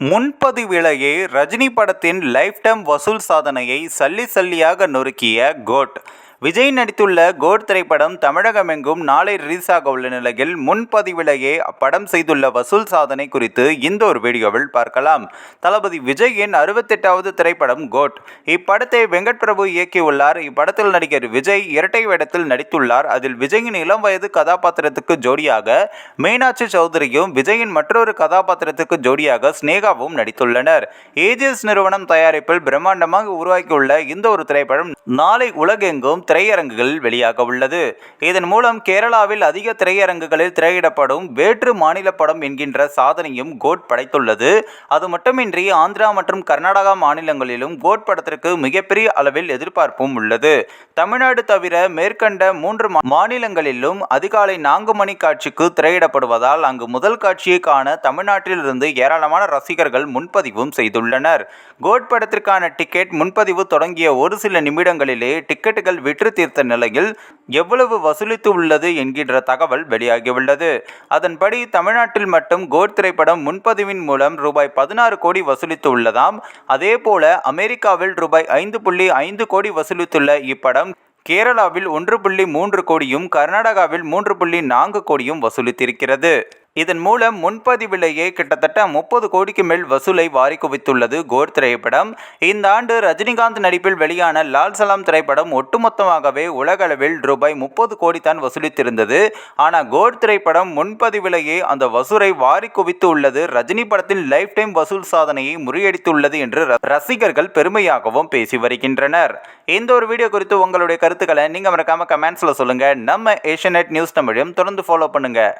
முன்பதிவிலேயே ரஜினி படத்தின் life time வசூல் சாதனையை சல்லி சல்லியாக நொறுக்கிய கோட். விஜய் நடித்துள்ள கோட் திரைப்படம் தமிழகமெங்கும் நாளை ரிலீஸ் ஆக உள்ள நிலையில் முன்பதிவிலேயே அப்படம் செய்துள்ள வசூல் சாதனை குறித்து இந்த ஒரு வீடியோவில் பார்க்கலாம். தளபதி விஜயின் அறுபத்தெட்டாவது திரைப்படம் கோட். இப்படத்தை வெங்கட் பிரபு இயக்கியுள்ளார். இப்படத்தில் நடிகர் விஜய் இரட்டை வேடத்தில் நடித்துள்ளார். அதில் விஜயின் இளம் வயது கதாபாத்திரத்துக்கு ஜோடியாக மீனாட்சி சௌதரியும் விஜயின் மற்றொரு கதாபாத்திரத்துக்கு ஜோடியாக ஸ்னேகாவும் நடித்துள்ளனர். ஏஜிஎஸ் நிறுவனம் தயாரிப்பில் பிரம்மாண்டமாக உருவாக்கியுள்ள இந்த ஒரு திரைப்படம் நாளை உலகெங்கும் திரையரங்குகளில் வெளியாக உள்ளது. இதன் மூலம் கேரளாவில் அதிக திரையரங்குகளில் திரையிடப்படும் வேற்று மாநில படம் என்கின்ற சாதனையும் கோட் படைத்துள்ளது. அது மட்டுமின்றி ஆந்திரா மற்றும் கர்நாடகா மாநிலங்களிலும் கோட் படத்திற்கு மிகப்பெரிய அளவில் எதிர்பார்ப்பும் உள்ளது. தமிழ்நாடு தவிர மேற்கண்ட மூன்று மாநிலங்களிலும் அதிகாலை நான்கு மணி காட்சிக்கு திரையிடப்படுவதால் அங்கு முதல் காட்சியை காண தமிழ்நாட்டிலிருந்து ஏராளமான ரசிகர்கள் முன்பதிவும் செய்துள்ளனர். கோட் படத்திற்கான டிக்கெட் முன்பதிவு தொடங்கிய ஒரு சில நிமிடங்களிலே டிக்கெட்டுகள் விற்று தீர்த்த நிலையில் எவ்வளவு வசூலித்து உள்ளது என்கின்ற தகவல் வெளியாகியுள்ளது. அதன்படி தமிழ்நாட்டில் மட்டும் கோட் திரைப்படம் முன்பதிவின் மூலம் ரூபாய் பதினாறு கோடி வசூலித்து உள்ளதாம். அதேபோல அமெரிக்காவில் ரூபாய் ஐந்து புள்ளி ஐந்து கோடி வசூலித்துள்ள இப்படம் கேரளாவில் ஒன்று புள்ளி மூன்று கோடியும் கர்நாடகாவில் மூன்று புள்ளி நான்கு கோடியும் வசூலித்திருக்கிறது. இதன் மூலம் முன்பதிவிலேயே கிட்டத்தட்ட முப்பது கோடிக்கு மேல் வசூலை வாரி குவித்துள்ளது கோர் திரைப்படம். இந்த ஆண்டு ரஜினிகாந்த் நடிப்பில் வெளியான லால் சலாம் திரைப்படம் ஒட்டுமொத்தமாகவே உலகளவில் ரூபாய் முப்பது கோடி தான் வசூலித்திருந்தது. ஆனால் கோர் திரைப்படம் முன்பதிவிலேயே அந்த வசூலை வாரி குவித்து உள்ளது ரஜினி படத்தின் லைஃப் டைம் வசூல் சாதனையை முறியடித்துள்ளது என்று ர- ரசிகர்கள் பெருமையாகவும் பேசி வருகின்றனர். இந்த ஒரு வீடியோ குறித்து உங்களுடைய கருத்துக்களை நீங்கள் மறக்காம கமெண்ட்ஸில் சொல்லுங்கள் நம்ம ஏஷியநெட் நியூஸ் தமிழையும் தொடர்ந்து ஃபாலோ பண்ணுங்கள்